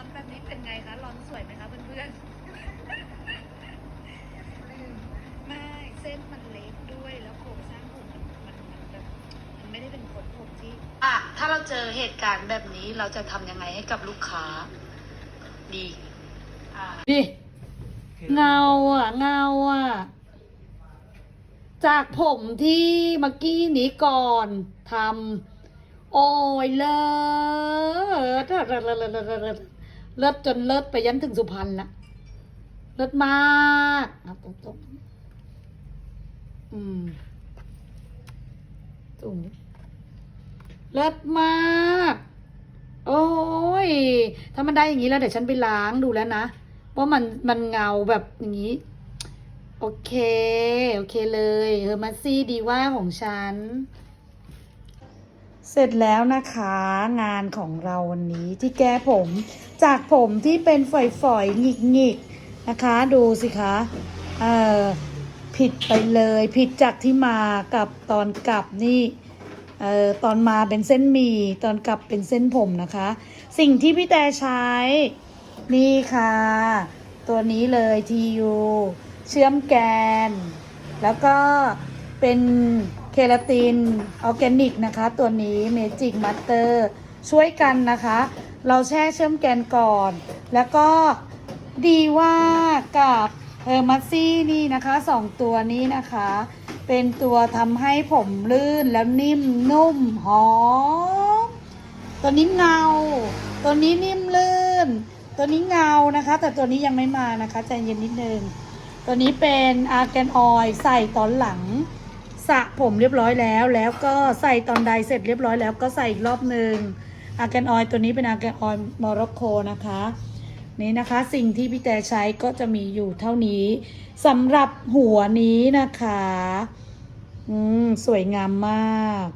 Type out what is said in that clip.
อนแบบนี้เป็นไงคะร้อนสวยไหมคะเพื่อนๆไม่เส้นมันเล็กด้วยแล้วโครงสร้างผมมันมันมันแบบมันไม่ได้เป็นขนผมที่อะถ้าเราเจอเหตุการณ์แบบนี้เราจะทำยังไงให้กับลูกค้า ดีอ่าดิเงาอะ เงาอะ จากผมที่เมื่อกี้นี้ก่อนทำโอ้ยเลิศ เลิศจนเลิศไปยันถึงสุพรรณละเลิศมากเอาตรงๆอืมตรงเลิศมาก โอ้ย ถ้ามันได้อย่างนี้แล้วเดี๋ยวฉันไปล้างดูแล้วนะเพราะมันมันเงาแบบอย่างนี้ โอเค โอเคเลยเฮอร์มาซี่ดีว่าของฉัน เสร็จแล้วนะคะ งานของเราวันนี้ที่แก้ผม จากผมที่เป็นฝอยๆหงิกๆนะคะ ดูสิคะเอ่อผิดไปเลย ผิดจากที่มากับตอนกลับนี่เอ่อตอนมาเป็นเส้นหมี่ตอนกลับเป็นเส้นผมนะคะ สิ่งที่พี่แต่ใช้ นี่ค่ะ ตัวนี้เลยทียูเชื่อมแกน แล้วก็เป็นเคลาตินออร์แกนิกนะคะ ตัวนี้เมจิกมัตเตอร์ช่วยกันนะคะ เราแช่เชื่อมแกนก่อน แล้วก็ดีว่ากับเฮอร์มัสซี่นี่นะคะสองตัวนี้นะคะ เป็นตัวทำให้ผมลื่นแล้วนิ่มนุ่มหอม ตัวนี้เงา ตัวนี้นิ่มลื่น ตัวนี้เงานะคะ แต่ตัวนี้ยังไม่มานะคะใจเย็นนิดนึง ตัวนี้เป็นอาร์แกนออยใส่ตอนหลังสระผมเรียบร้อยแล้ว แล้วก็ใส่ตอนใดเสร็จเรียบร้อยแล้วก็ใส่อีกรอบหนึ่ง อาร์แกนออยตัวนี้เป็นอาร์แกนออยโมร็อกโกนะคะ นี่นะคะสิ่งที่พี่แต่ใช้ก็จะมีอยู่เท่านี้สำหรับหัวนี้นะคะ อืม สวยงามมาก